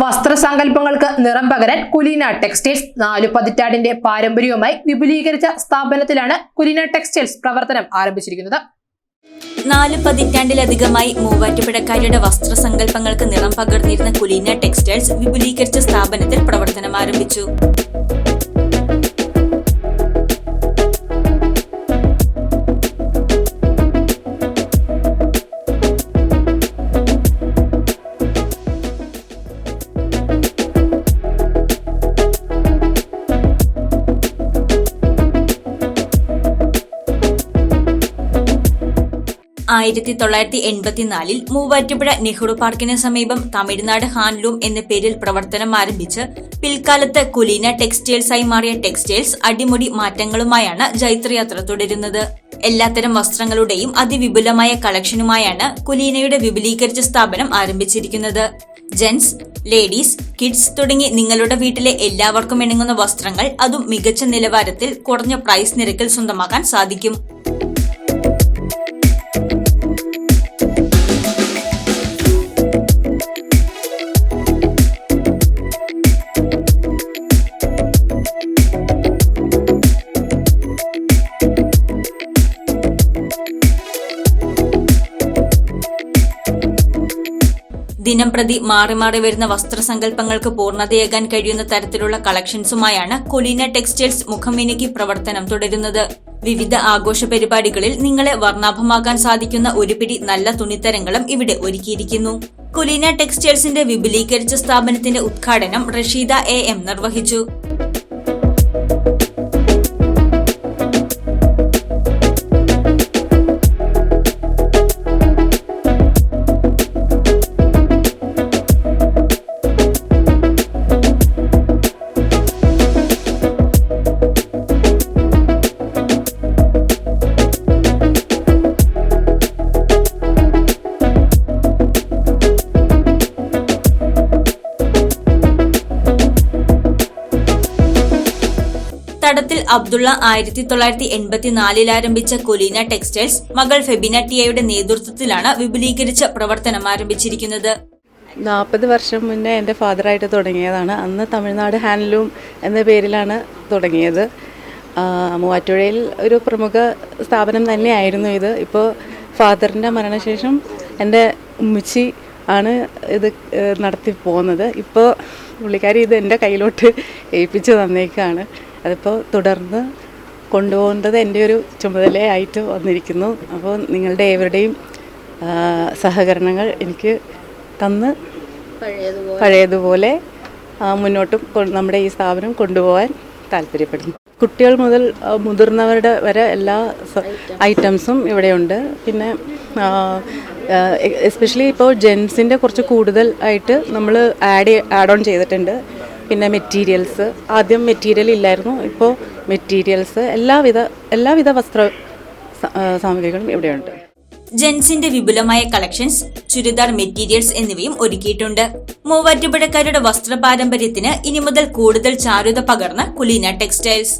വസ്ത്രസങ്കല്പങ്ങൾക്ക് നിറം പകരാൻ കുലീന ടെക്സ്റ്റൈൽസ് നാലു പതിറ്റാണ്ടിന്റെ പാരമ്പര്യവുമായി വിപുലീകരിച്ച സ്ഥാപനത്തിലാണ് കുലീന ടെക്സ്റ്റൈൽസ് പ്രവർത്തനം ആരംഭിച്ചിരിക്കുന്നത്. നാല് പതിറ്റാണ്ടിലധികമായി മൂവാറ്റുപുഴക്കാരുടെ വസ്ത്രസങ്കല്പങ്ങൾക്ക് നിറം പകർന്നിരുന്ന കുലീന ടെക്സ്റ്റൈൽസ് വിപുലീകരിച്ച സ്ഥാപനത്തിൽ പ്രവർത്തനം ആരംഭിച്ചു. ആയിരത്തി തൊള്ളായിരത്തി എൺപത്തിനാലിൽ മൂവാറ്റുപുഴ നെഹ്റു പാർക്കിന് സമീപം തമിഴ്നാട് ഹാൻഡ്ലൂം എന്ന പേരിൽ പ്രവർത്തനം ആരംഭിച്ച് പിൽക്കാലത്ത് കുലീന ടെക്സ്റ്റൈൽസായി മാറിയ ടെക്സ്റ്റൈൽസ് അടിമുടി മാറ്റങ്ങളുമായാണ് ജൈത്രയാത്ര തുടരുന്നത്. എല്ലാത്തരം വസ്ത്രങ്ങളുടെയും അതിവിപുലമായ കളക്ഷനുമായാണ് കുലീനയുടെ വിപുലീകരിച്ച സ്ഥാപനം ആരംഭിച്ചിരിക്കുന്നത്. ജെൻസ് ലേഡീസ് കിഡ്സ് തുടങ്ങി നിങ്ങളുടെ വീട്ടിലെ എല്ലാവർക്കും ഇണങ്ങുന്ന വസ്ത്രങ്ങൾ അതും മികച്ച നിലവാരത്തിൽ കുറഞ്ഞ പ്രൈസ് നിരക്കിൽ സ്വന്തമാക്കാൻ സാധിക്കും. ദിനം പ്രതി മാറി മാറി വരുന്ന വസ്ത്രസങ്കല്പങ്ങൾക്ക് പൂർണതയേകാൻ കഴിയുന്ന തരത്തിലുള്ള കളക്ഷൻസുമായാണ് കൊലീന ടെക്സ്റ്റൈൽസ് മുഖമിനുക്കി പ്രവർത്തനം തുടരുന്നത്. വിവിധ ആഘോഷ പരിപാടികളിൽ നിങ്ങളെ വർണാഭമാക്കാൻ സാധിക്കുന്ന ഒരു പിടി നല്ല തുണിത്തരങ്ങളും ഇവിടെ ഒരുക്കിയിരിക്കുന്നു. കൊലീന ടെക്സ്റ്റൈൽസിന്റെ വിപുലീകരിച്ച സ്ഥാപനത്തിന്റെ ഉദ്ഘാടനം റഷീദ എ എം നിർവഹിച്ചു. തടത്തിൽ അബ്ദുള്ള ആയിരത്തി തൊള്ളായിരത്തി എൺപത്തിനാലിൽ ആരംഭിച്ച കൊലീന ടെക്സ്റ്റൈൽസ് മകൾ ഫെബിന ടിയയുടെ നേതൃത്വത്തിലാണ് വിപുലീകരിച്ച പ്രവർത്തനം ആരംഭിച്ചിരിക്കുന്നത്. നാൽപ്പത് വർഷം മുന്നേ എന്റെ ഫാദറായിട്ട് തുടങ്ങിയതാണ്. അന്ന് തമിഴ്നാട് ഹാൻഡ്ലൂം എന്ന പേരിലാണ് തുടങ്ങിയത്. മൂവാറ്റുപുഴയിൽ ഒരു പ്രമുഖ സ്ഥാപനം തന്നെയായിരുന്നു ഇത്. ഇപ്പോൾ ഫാദറിന്റെ മരണശേഷം എന്റെ ഉമ്മച്ചി ആണ് ഇത് നടത്തി പോകുന്നത്. ഇപ്പോൾ പുള്ളിക്കാരി ഇത് എന്റെ കയ്യിലോട്ട് ഏൽപ്പിച്ച് തന്നേക്കാണ്. അതിപ്പോൾ തുടർന്ന് കൊണ്ടുപോകേണ്ടത് എന്റെ ഒരു ചുമതലയായിട്ട് വന്നിരിക്കുന്നു. അപ്പോൾ നിങ്ങളുടെ ഏവരുടെയും സഹകരണങ്ങൾ എനിക്ക് തന്ന് പഴയതുപോലെ. മുന്നോട്ടും നമ്മുടെ ഈ സ്ഥാപനം കൊണ്ടുപോകാൻ താല്പര്യപ്പെടുന്നു. കുട്ടികൾ മുതൽ മുതിർന്നവരുടെ വരെ എല്ലാ ഐറ്റംസും ഇവിടെയുണ്ട്. പിന്നെ എസ്പെഷ്യലി ഇപ്പോൾ ജെൻസിന്റെ കുറച്ച് കൂടുതൽ ആയിട്ട് നമ്മൾ ആഡ് ആഡ് ഓൺ ചെയ്തിട്ടുണ്ട്. പിന്നെ മെറ്റീരിയൽസ്. ആദ്യം മെറ്റീരിയൽ ഇല്ലായിരുന്നു. ഇപ്പോൾ മെറ്റീരിയൽസ് എല്ലാവിധ എല്ലാവിധ വസ്ത്ര സാമഗ്രികളും ഇവിടെയുണ്ട്. ജെൻസിന്റെ വിപുലമായ കളക്ഷൻസ് ചുരിദാർ മെറ്റീരിയൽസ് എന്നിവയും ഒരുക്കിയിട്ടുണ്ട്. മൂവാറ്റുപുഴക്കാരുടെ വസ്ത്ര പാരമ്പര്യത്തിന് ഇനി മുതൽ കൂടുതൽ ചാരുത പകർന്ന കുലീന ടെക്സ്റ്റൈൽസ്.